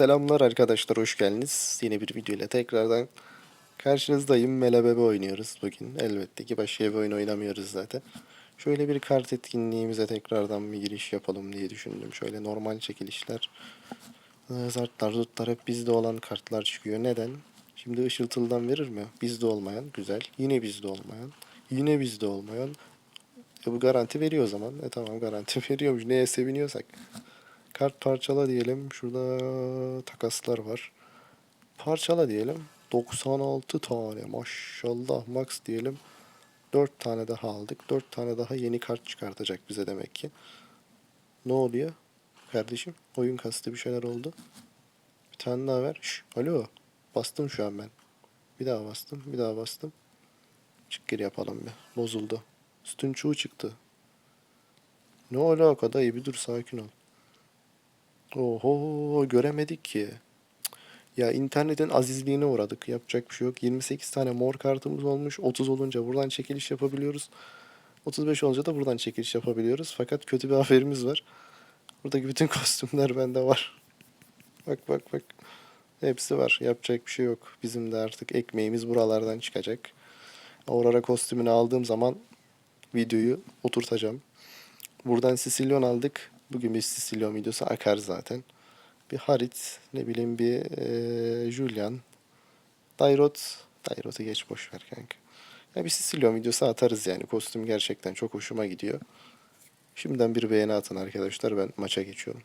Selamlar arkadaşlar, hoş geldiniz. Yeni bir video ile tekrardan karşınızdayım. Melebebe oynuyoruz bugün. Elbette ki başka bir oyun oynamıyoruz zaten. Şöyle bir kart etkinliğimize tekrardan bir giriş yapalım diye düşündüm. Şöyle normal çekilişler, ıı, zartlar, zurtlar hep bizde olan kartlar çıkıyor. Neden? Şimdi ışıltıldan verir mi? Bizde olmayan, güzel. Yine bizde olmayan, yine bizde olmayan. E bu garanti veriyor o zaman. E tamam garanti veriyormuş. Neye seviniyorsak. Kart parçala diyelim. Şurada takaslar var. Parçala diyelim. 96 tane maşallah max diyelim. 4 tane daha aldık. 4 tane daha yeni kart çıkartacak bize demek ki. Ne oluyor? Kardeşim oyun kastı bir şeyler oldu. Bir tane daha ver. Şş, alo. Bastım şu an ben. Bir daha bastım. Bir daha bastım. Çık geri yapalım bir. Bozuldu. Sütun çuğu çıktı. Ne alaka da iyi bir dur sakin ol. Oho göremedik ki. Ya internetin azizliğine uğradık. Yapacak bir şey yok. 28 tane mor kartımız olmuş. 30 olunca buradan çekiliş yapabiliyoruz. 35 olunca da buradan çekiliş yapabiliyoruz. Fakat kötü bir haberimiz var. Buradaki bütün kostümler bende var. Bak bak bak. Hepsi var. Yapacak bir şey yok. Bizim de artık ekmeğimiz buralardan çıkacak. Aurora kostümünü aldığım zaman videoyu oturtacağım. Buradan Sicilyon aldık. Bugün bir Sicilyon videosu akar zaten. Bir Harit, ne bileyim bir eee Julian. Dairot. Dairot'u geç boş ver kanka. Ya bir Sicilyon videosu atarız yani. Kostüm gerçekten çok hoşuma gidiyor. Şimdiden bir beğeni atın arkadaşlar. Ben maça geçiyorum.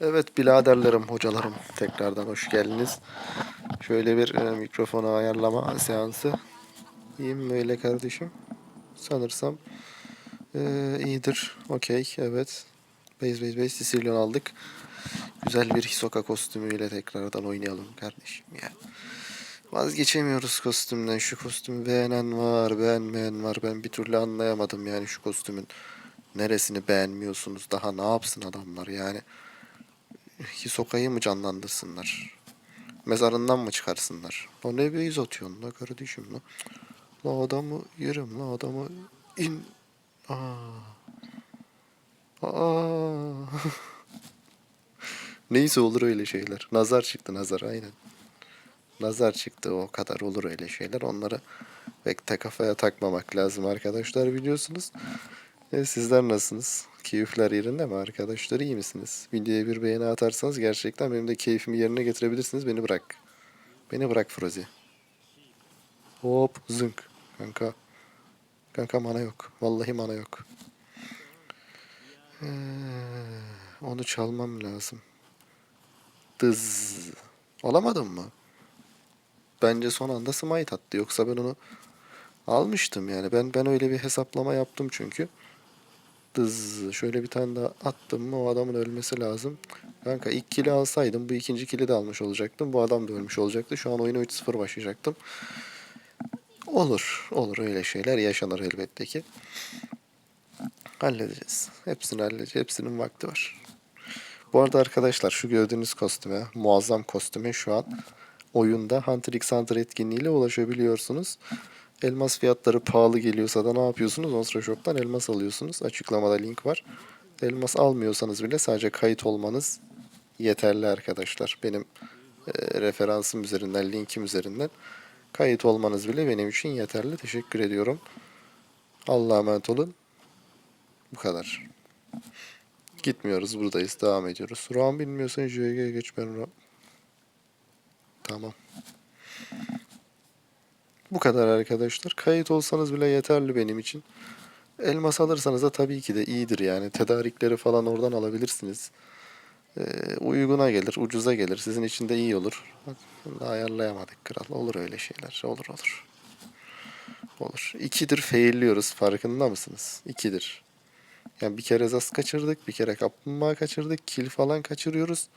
Evet biraderlerim, hocalarım tekrardan hoş geldiniz. Şöyle bir e, mikrofonu ayarlama seansı. İyiyim mi öyle kardeşim? Sanırsam ee, iyidir. Okey, evet. Base base base Sicilyon aldık. Güzel bir Hisoka kostümüyle tekrardan oynayalım kardeşim ya. Vazgeçemiyoruz kostümden. Şu kostümü beğenen var, beğenmeyen var. Ben bir türlü anlayamadım yani şu kostümün neresini beğenmiyorsunuz. Daha ne yapsın adamlar yani. Hisoka'yı mı canlandırsınlar? Mezarından mı çıkarsınlar? O ne beyz atıyorsun la kardeşim la. La adamı yerim la adamı in. Aa. Aa. Neyse olur öyle şeyler. Nazar çıktı nazar aynen. Nazar çıktı o kadar olur öyle şeyler. Onları pek de kafaya takmamak lazım arkadaşlar biliyorsunuz. E, sizler nasılsınız? Keyifler yerinde mi arkadaşlar? iyi misiniz? Videoya bir beğeni atarsanız gerçekten benim de keyfimi yerine getirebilirsiniz. Beni bırak. Beni bırak Frozi. Hop zınk. Kanka. Kanka mana yok. Vallahi mana yok. Ee, onu çalmam lazım. Dız. Alamadım mı? Bence son anda smite attı. Yoksa ben onu almıştım yani. Ben ben öyle bir hesaplama yaptım çünkü. Dız. Şöyle bir tane daha attım mı o adamın ölmesi lazım. Kanka ilk kili alsaydım bu ikinci kili de almış olacaktım. Bu adam da ölmüş olacaktı. Şu an oyuna 3-0 başlayacaktım. Olur. Olur öyle şeyler yaşanır elbette ki. Halledeceğiz. Hepsini halledeceğiz. Hepsinin vakti var. Bu arada arkadaşlar şu gördüğünüz kostüme, muazzam kostüme şu an oyunda Hunter x Hunter etkinliğiyle ulaşabiliyorsunuz. Elmas fiyatları pahalı geliyorsa da ne yapıyorsunuz? Onsra Shop'tan elmas alıyorsunuz. Açıklamada link var. Elmas almıyorsanız bile sadece kayıt olmanız yeterli arkadaşlar. Benim e, referansım üzerinden, linkim üzerinden kayıt olmanız bile benim için yeterli. Teşekkür ediyorum. Allah'a emanet olun. Bu kadar. Gitmiyoruz buradayız. Devam ediyoruz. Ram bilmiyorsan JG'ye geç ben Ram. Tamam. Bu kadar arkadaşlar. Kayıt olsanız bile yeterli benim için. Elmas alırsanız da tabii ki de iyidir yani. Tedarikleri falan oradan alabilirsiniz. Ee, uyguna gelir, ucuza gelir. Sizin için de iyi olur. Bak, ayarlayamadık kral. Olur öyle şeyler. Olur olur. Olur. İkidir failliyoruz. Farkında mısınız? İkidir. Yani bir kere Zas kaçırdık, bir kere Kaplumbağa kaçırdık, kill falan kaçırıyoruz.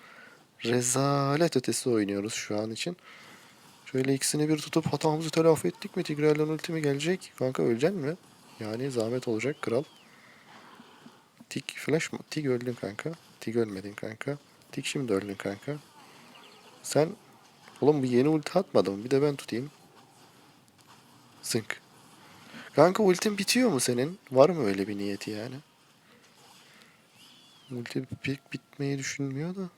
Rezalet ötesi oynuyoruz şu an için. Şöyle ikisini bir tutup hatamızı telafi ettik mi? Tigrel'den ultimi gelecek. Kanka öleceksin mi? Yani zahmet olacak kral. Tik flash mı? Tik öldün kanka. Tik ölmedin kanka. Tik şimdi öldün kanka. Sen oğlum bu yeni ulti atmadın mı? Bir de ben tutayım. Zınk. Kanka ultin bitiyor mu senin? Var mı öyle bir niyeti yani? Multi pek bitmeyi düşünmüyor da.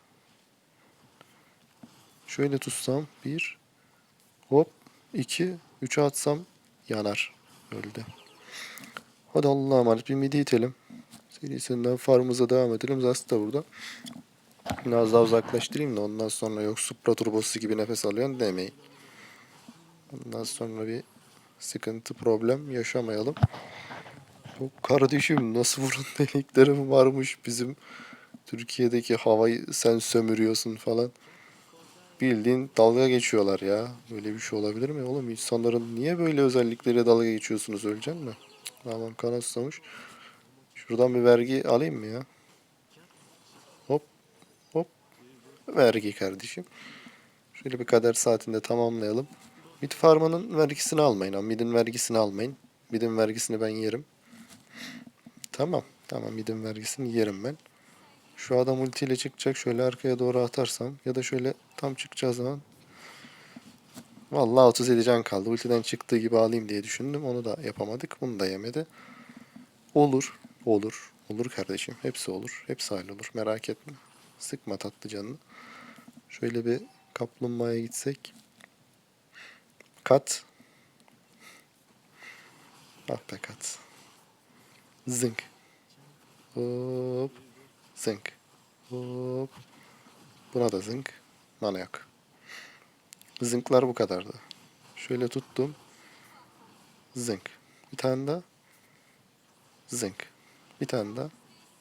Şöyle tutsam bir hop iki üçe atsam yanar. Öldü. Hadi Allah'a emanet bir midi itelim. Serisinden farmımıza devam edelim. Zast da burada. Biraz daha uzaklaştırayım da ondan sonra yok Supra turbosu gibi nefes alıyorsun demeyin. Ondan sonra bir sıkıntı problem yaşamayalım. Kardeşim nasıl burun deliklerim varmış bizim Türkiye'deki havayı sen sömürüyorsun falan. Bildiğin dalga geçiyorlar ya. Böyle bir şey olabilir mi oğlum? İnsanların niye böyle özellikleriyle dalga geçiyorsunuz öleceksin mi? Tamam kan susamış. Şuradan bir vergi alayım mı ya? Hop hop. Vergi kardeşim. Şöyle bir kader saatinde tamamlayalım. Mid farmanın vergisini almayın. Mid'in vergisini almayın. Mid'in vergisini ben yerim. Tamam. Tamam mid'in vergisini yerim ben. Şu adam ultiyle çıkacak. Şöyle arkaya doğru atarsam ya da şöyle tam çıkacağı zaman Vallahi 37 can kaldı. Ultiden çıktığı gibi alayım diye düşündüm. Onu da yapamadık. Bunu da yemedi. Olur. Olur. Olur kardeşim. Hepsi olur. Hepsi hallolur. Merak etme. Sıkma tatlı canını. Şöyle bir kaplumbağaya gitsek. Kat. Ah be kat. Zınk. Hop. Zınk. Hop. Buna da zınk. Mana yok. Zınklar bu kadardı. Şöyle tuttum. Zınk. Bir tane daha. Zınk. Bir tane daha.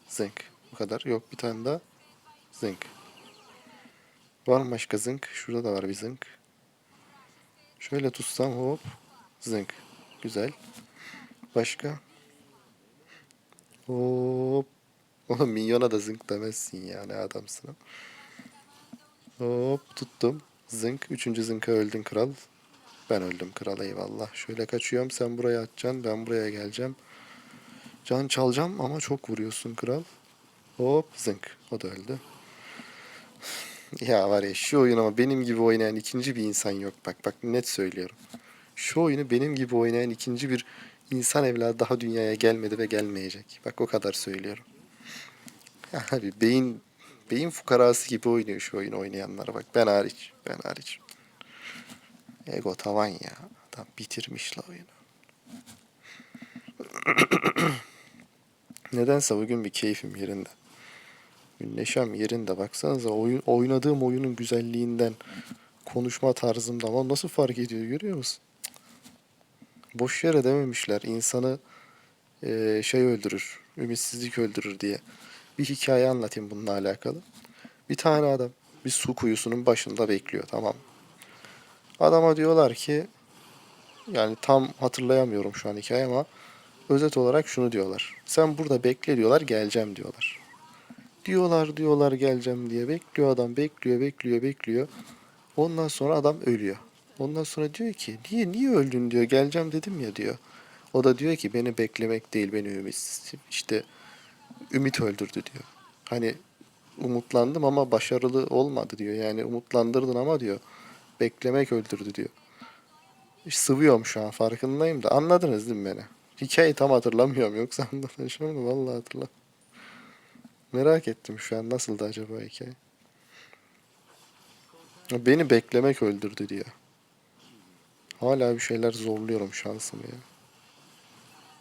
Zınk. Bu kadar. Yok bir tane daha. Zınk. Var mı başka zınk? Şurada da var bir zınk. Şöyle tutsam hop. Zınk. Güzel. Başka. Hop. Oğlum minyona da zınk demezsin ya. Ne adamsın. Hop tuttum. Zınk. Üçüncü zınka öldün kral. Ben öldüm kral eyvallah. Şöyle kaçıyorum. Sen buraya atacaksın. Ben buraya geleceğim. Can çalacağım ama çok vuruyorsun kral. Hop zınk. O da öldü. Ya var ya şu oyun ama benim gibi oynayan ikinci bir insan yok. Bak bak net söylüyorum. Şu oyunu benim gibi oynayan ikinci bir insan evladı daha dünyaya gelmedi ve gelmeyecek. Bak o kadar söylüyorum. Abi beyin beyin fukarası gibi oynuyor şu oyunu oynayanlar bak. Ben hariç. Ben hariç. Ego tavan ya. Adam bitirmiş la oyunu. Nedense bugün bir keyfim yerinde. Neşem yerinde. Baksanıza oyun, oynadığım oyunun güzelliğinden, konuşma tarzımdan ama nasıl fark ediyor görüyor musun? Boş yere dememişler. insanı eee, şey öldürür, ümitsizlik öldürür diye. Bir hikaye anlatayım bununla alakalı. Bir tane adam bir su kuyusunun başında bekliyor tamam? Adama diyorlar ki yani tam hatırlayamıyorum şu an hikaye ama özet olarak şunu diyorlar. Sen burada bekle diyorlar geleceğim diyorlar. Diyorlar diyorlar geleceğim diye bekliyor adam bekliyor bekliyor bekliyor. Ondan sonra adam ölüyor. Ondan sonra diyor ki niye niye öldün diyor geleceğim dedim ya diyor. O da diyor ki beni beklemek değil beni ümitsiz işte ümit öldürdü diyor. Hani umutlandım ama başarılı olmadı diyor. Yani umutlandırdın ama diyor beklemek öldürdü diyor. Sıvıyorum şu an farkındayım da anladınız değil mi beni? Hikayeyi tam hatırlamıyorum yoksa anlatacağım da vallahi hatırlam. Merak ettim şu an nasıldı acaba hikaye? Beni beklemek öldürdü diyor. Hala bir şeyler zorluyorum şansımı ya.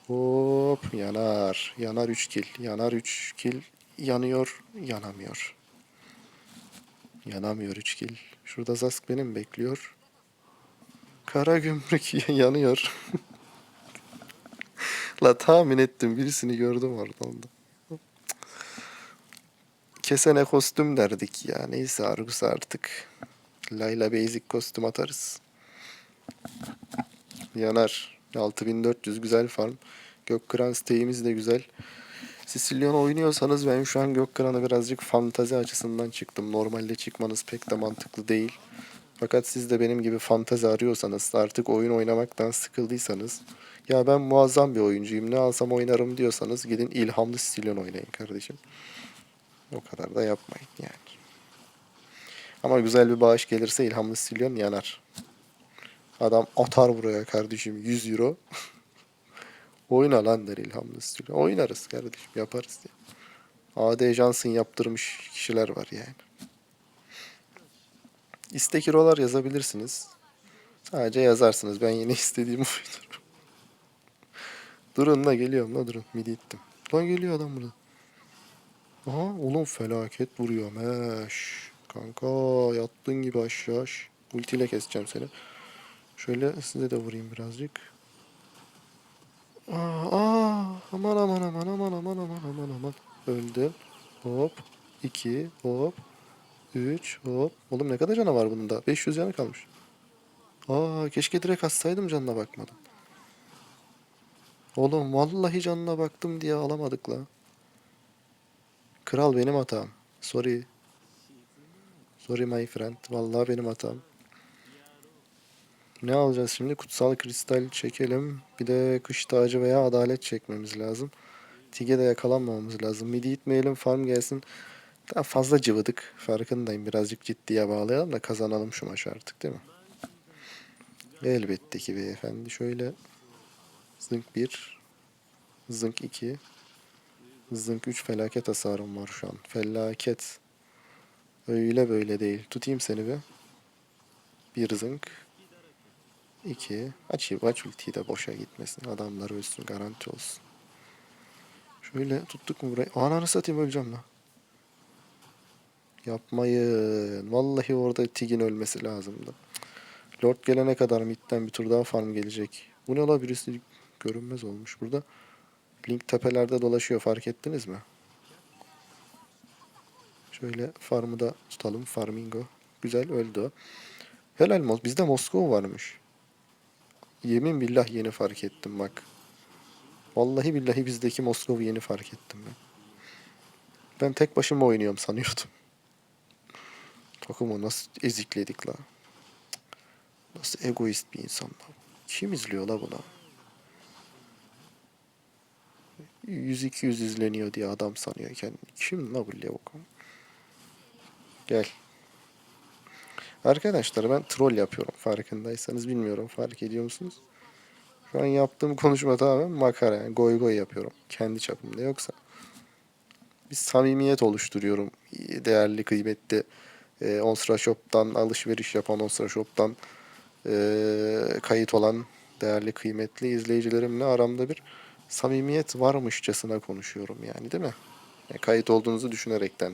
Hop yanar. Yanar 3 kill. Yanar 3 kill. Yanıyor. Yanamıyor. Yanamıyor 3 kill. Şurada Zask benim bekliyor. Kara gümrük yanıyor. La tahmin ettim. Birisini gördüm oradan da. Kesene kostüm derdik ya. Neyse Argus artık. Layla basic kostüm atarız. Yanar. 6400 güzel farm. Gökkıran steyimiz de güzel. Sicilyon oynuyorsanız ben şu an Gökkıran'a birazcık fantazi açısından çıktım. Normalde çıkmanız pek de mantıklı değil. Fakat siz de benim gibi fantazi arıyorsanız, artık oyun oynamaktan sıkıldıysanız, ya ben muazzam bir oyuncuyum, ne alsam oynarım diyorsanız gidin ilhamlı Sicilyon oynayın kardeşim. O kadar da yapmayın yani. Ama güzel bir bağış gelirse ilhamlı Sicilyon yanar. Adam atar buraya kardeşim 100 euro. Oyna lan der ilhamlı Sicilyon. Oynarız kardeşim yaparız ya. AD Johnson yaptırmış kişiler var yani. İstek hero'lar yazabilirsiniz. Sadece yazarsınız. Ben yine istediğim oydur. durun la geliyorum la durun. Midi ittim. Lan geliyor adam burada. Aha oğlum felaket vuruyor. Meş. Kanka yattığın gibi aşağı. Ultiyle keseceğim seni. Şöyle size de vurayım birazcık. Aa, aa, aman aman aman aman aman aman aman aman. Öldüm. Hop. 2 hop. 3 hop. Oğlum ne kadar canı var bunun da? 500 canı kalmış. Aa keşke direkt atsaydım canına bakmadım. Oğlum vallahi canına baktım diye alamadık la. Kral benim hatam. Sorry. Sorry my friend. Vallahi benim hatam. Ne alacağız şimdi? Kutsal kristal çekelim. Bir de kış tacı veya adalet çekmemiz lazım. Tige de yakalanmamamız lazım. Midi itmeyelim farm gelsin. Daha fazla cıvıdık. Farkındayım. Birazcık ciddiye bağlayalım da kazanalım şu maçı artık değil mi? Elbette ki beyefendi. Şöyle zınk 1 zınk 2 zınk 3 felaket hasarım var şu an. Felaket. Öyle böyle değil. Tutayım seni bir. Bir zınk. 2. Açayım aç ultiyi de boşa gitmesin. Adamlar ölsün garanti olsun. Şöyle tuttuk mu burayı? Ananı satayım öleceğim lan. Yapmayın. Vallahi orada Tig'in ölmesi lazımdı. Lord gelene kadar midden bir tur daha farm gelecek. Bu ne la birisi görünmez olmuş burada. Link tepelerde dolaşıyor fark ettiniz mi? Şöyle farmı da tutalım. Farmingo. Güzel öldü o. Helal Mos. Bizde Moskova varmış. Yemin billah yeni fark ettim bak. Vallahi billahi bizdeki Moskova yeni fark ettim ben. Ben tek başıma oynuyorum sanıyordum. Takımı nasıl ezikledik la. Nasıl egoist bir insan la. Kim izliyor la buna? 100-200 izleniyor diye adam sanıyor kendini. Kim la bu lavuk? Gel. Arkadaşlar ben troll yapıyorum farkındaysanız bilmiyorum fark ediyor musunuz? Şu an yaptığım konuşma tamamen makara yani goy goy yapıyorum kendi çapımda yoksa bir samimiyet oluşturuyorum değerli kıymetli e, Onsra Shop'tan alışveriş yapan Onsra Shop'tan e, kayıt olan değerli kıymetli izleyicilerimle aramda bir samimiyet varmışçasına konuşuyorum yani değil mi? Yani kayıt olduğunuzu düşünerekten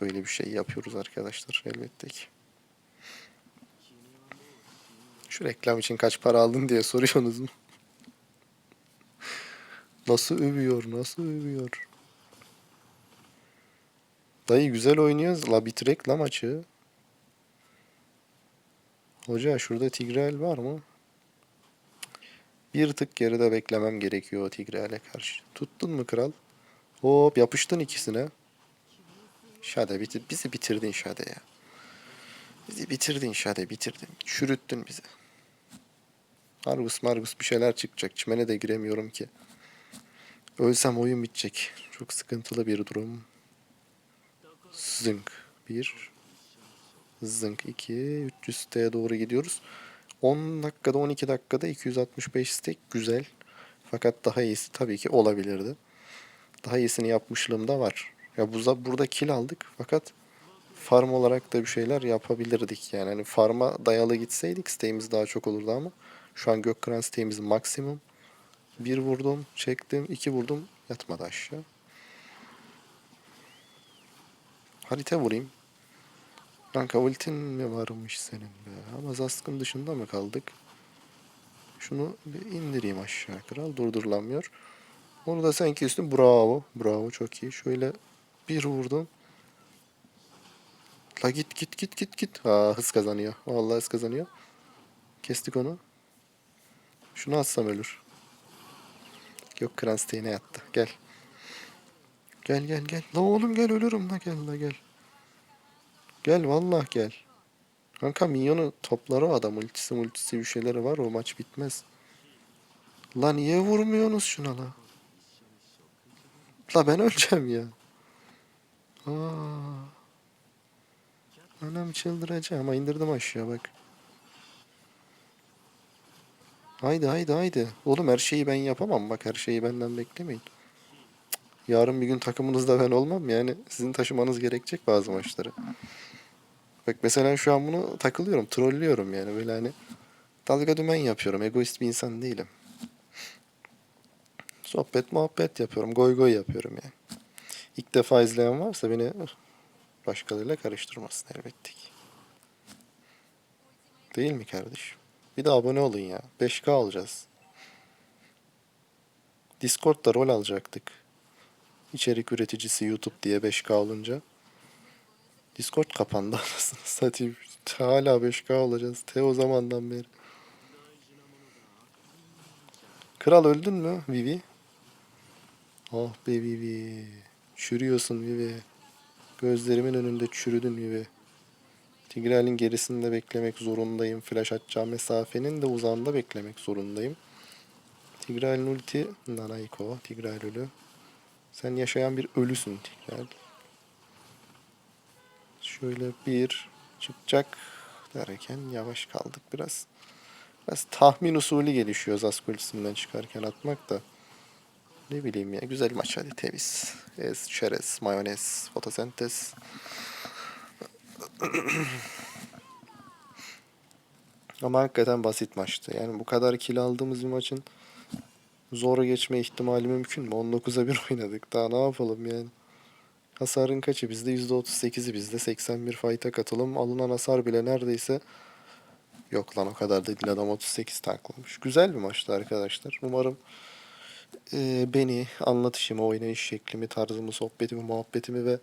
böyle bir şey yapıyoruz arkadaşlar elbette ki. Şu reklam için kaç para aldın diye soruyorsunuz mu? Nasıl övüyor, nasıl övüyor? Dayı güzel oynuyoruz. La bitirek la maçı. Hoca şurada Tigrel var mı? Bir tık geride beklemem gerekiyor Tigrel'e karşı. Tuttun mu kral? Hop yapıştın ikisine. Şade bitir bizi bitirdin Şade ya. Bizi bitirdin Şade bitirdin. Çürüttün bizi. Argus margus bir şeyler çıkacak. Çimene de giremiyorum ki. Ölsem oyun bitecek. Çok sıkıntılı bir durum. Zınk. Bir. Zınk 2. 300 siteye doğru gidiyoruz. 10 dakikada 12 dakikada 265 stek güzel. Fakat daha iyisi tabii ki olabilirdi. Daha iyisini yapmışlığım da var. Ya bu burada kill aldık fakat farm olarak da bir şeyler yapabilirdik yani. Hani farma dayalı gitseydik siteğimiz daha çok olurdu ama şu an Gökkıran siteğimiz maksimum. Bir vurdum, çektim, iki vurdum, yatmadı aşağı. Harita vurayım. Kanka ultin mi varmış senin be? Ama Zask'ın dışında mı kaldık? Şunu bir indireyim aşağı kral. Durdurulamıyor. Onu da sen kestin. Bravo. Bravo çok iyi. Şöyle bir vurdum. La git git git git git. Ha hız kazanıyor. Vallahi hız kazanıyor. Kestik onu. Şunu atsam ölür. Yok Kranstein'e yattı. Gel. Gel gel gel. La oğlum gel ölürüm la gel la gel. Gel vallahi gel. Kanka minyonu topları o adam ultisi multisi bir şeyleri var o maç bitmez. La niye vurmuyorsunuz şuna la? La ben öleceğim ya. Aa. Anam çıldıracağım ama indirdim aşağı bak. Haydi haydi haydi. Oğlum her şeyi ben yapamam bak her şeyi benden beklemeyin. Yarın bir gün takımınızda ben olmam yani sizin taşımanız gerekecek bazı maçları. Bak mesela şu an bunu takılıyorum, trollüyorum yani böyle hani dalga dümen yapıyorum. Egoist bir insan değilim. Sohbet muhabbet yapıyorum, goy goy yapıyorum yani. İlk defa izleyen varsa beni başkalarıyla karıştırmasın elbette ki. Değil mi kardeşim? Bir de abone olun ya. 5K alacağız. Discord'da rol alacaktık. İçerik üreticisi YouTube diye 5K olunca. Discord kapandı anasını satayım. Hala 5K olacağız. Te o zamandan beri. Kral öldün mü Vivi? Ah be Vivi. Çürüyorsun Vivi. Gözlerimin önünde çürüdün Vivi. Tigral'in gerisinde beklemek zorundayım. Flash atacağım mesafenin de uzağında beklemek zorundayım. Tigral'in ulti Nanaiko. Tigral ölü. Sen yaşayan bir ölüsün Tigral. Şöyle bir çıkacak derken yavaş kaldık biraz. Biraz tahmin usulü gelişiyor Zask ultisinden çıkarken atmak da. Ne bileyim ya güzel maç hadi temiz. Ez, çerez, mayonez, fotosentez. Ama hakikaten basit maçtı. Yani bu kadar kill aldığımız bir maçın zor geçme ihtimali mümkün mü? 19'a 1 oynadık. Daha ne yapalım yani? Hasarın kaçı bizde? %38'i bizde. 81 fight'a katılım. Alınan hasar bile neredeyse yok lan o kadar da değil. Adam 38 tanklamış. Güzel bir maçtı arkadaşlar. Umarım e, beni, anlatışımı, oynayış şeklimi, tarzımı, sohbetimi, muhabbetimi ve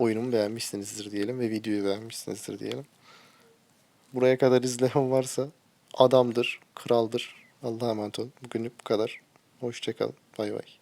oyunumu beğenmişsinizdir diyelim ve videoyu beğenmişsinizdir diyelim. Buraya kadar izleyen varsa adamdır, kraldır. Allah'a emanet olun. Bugünlük bu kadar. Hoşçakalın. Bay bay.